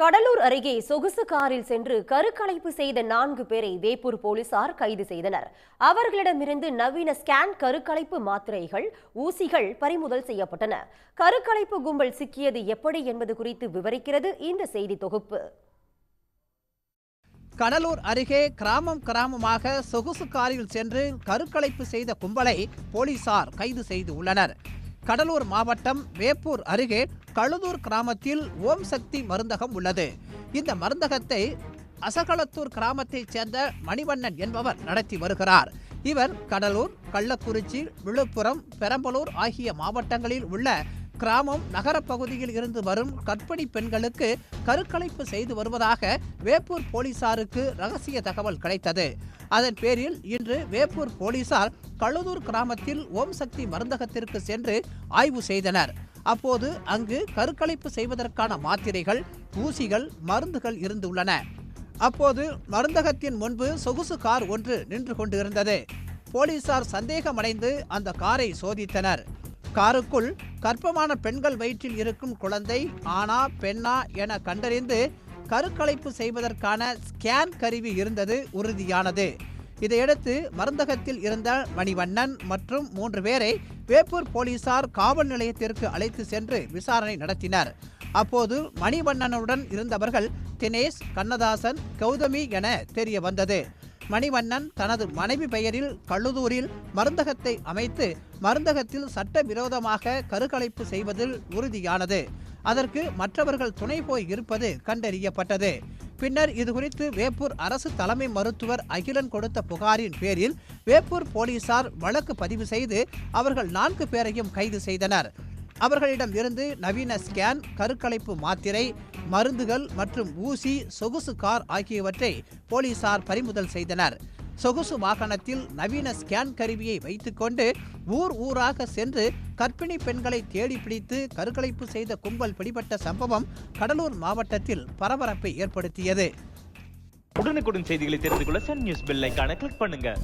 கடலூர் அருகே சொகுசு காரில் சென்று கருக்கலைப்பு செய்த நான்கு பேரை வேப்பூர் போலீசார் கைது செய்தனர். அவர்களிடமிருந்து நவீன ஸ்கேன் கருக்கலைப்பு மாத்திரைகள் ஊசிகள் பறிமுதல் செய்யப்பட்டன. கருக்கலைப்பு கும்பல் சிக்கியது எப்படி என்பது குறித்து விவரிக்கிறது இந்த செய்தி தொகுப்பு. கடலூர் அருகே கிராமம் கிராமமாக சொகுசு காரில் சென்று கருக்கலைப்பு செய்த கும்பலை போலீசார் கைது செய்து உள்ளனர். கடலூர் மாவட்டம் வேப்பூர் அருகே கழுதூர் கிராமத்தில் ஓம் சக்தி மருந்தகம் உள்ளது. இந்த மருந்தகத்தை அசகலத்தூர் கிராமத்தைச் சேர்ந்த மணிவண்ணன் என்பவர் நடத்தி வருகிறார். இவர் கடலூர் கள்ளக்குறிச்சி விழுப்புரம் பெரம்பலூர் ஆகிய மாவட்டங்களில் உள்ள கிராமம் நகரப்பகுதியில் இருந்து வரும் கர்ப்பிணி பெண்களுக்கு கருக்கலைப்பு செய்து வருவதாக வேப்பூர் போலீசாருக்கு ரகசிய தகவல் கிடைத்தது. அதன் பேரில் இன்று வேப்பூர் போலீசார் கழுதூர் கிராமத்தில் ஓம் சக்தி மருந்தகத்திற்கு சென்று ஆய்வு செய்தனர். அப்போது அங்கு கருக்கலைப்பு செய்வதற்கான மாத்திரைகள் ஊசிகள் மருந்துகள் இருந்துள்ளன. அப்போது மருந்தகத்தின் முன்பு சொகுசு கார் ஒன்று நின்று கொண்டிருந்தது. போலீசார் சந்தேகமடைந்து அந்த காரை சோதித்தனர். காருக்குள் கர்ப்பமான பெண்கள் வயிற்றில் இருக்கும் குழந்தை ஆனா பெண்ணா என கண்டறிந்து கருக்கலைப்பு செய்வதற்கான ஸ்கேன் கருவி இருந்தது உறுதியானது. இதையடுத்து மருந்தகத்தில் இருந்த மணிவண்ணன் மற்றும் மூன்று பேரை வேப்பூர் போலீசார் காவல் நிலையத்திற்கு அழைத்து சென்று விசாரணை நடத்தினர். அப்போது மணிவண்ணனுடன் இருந்தவர்கள் தினேஷ் கண்ணதாசன் கௌதமி என தெரிய வந்தது மணிவண்ணன் தனது மனைவி பெயரில் கழுதூரில் மருந்தகத்தை அமைத்து மருந்தகத்தில் சட்டவிரோதமாக கருக்கலைப்பு செய்வதில் உறுதியானது. அதற்கு மற்றவர்கள் துணை போய் இருப்பது கண்டறியப்பட்டது. பின்னர் இதுகுறித்து வேப்பூர் அரசு தலைமை மருத்துவர் அகிலன் கொடுத்த புகாரின் பேரில் வேப்பூர் போலீசார் வழக்கு பதிவு செய்து அவர்கள் நான்கு பேரையும் கைது செய்தனர். அவர்களிடம் இருந்து நவீன ஸ்கேன் கருக்கலைப்பு மாத்திரை மருந்துகள் மற்றும் ஊசி சொகுசு கார் ஆகியவற்றை போலீசார் பறிமுதல் செய்தனர். சொகுசு வாகனத்தில் நவீன ஸ்கேன் கருவியை வைத்துக்கொண்டு ஊர் ஊராக சென்று கர்ப்பிணி பெண்களை தேடி பிடித்து கருக்கலைப்பு செய்த கும்பல் பிடிபட்ட சம்பவம் கடலூர் மாவட்டத்தில் பரபரப்பை ஏற்படுத்தியது. உடனுக்குடன் செய்திகளை தெரிந்து கொள்ள சன் நியூஸ் பெல் கிளிக் பண்ணுங்க.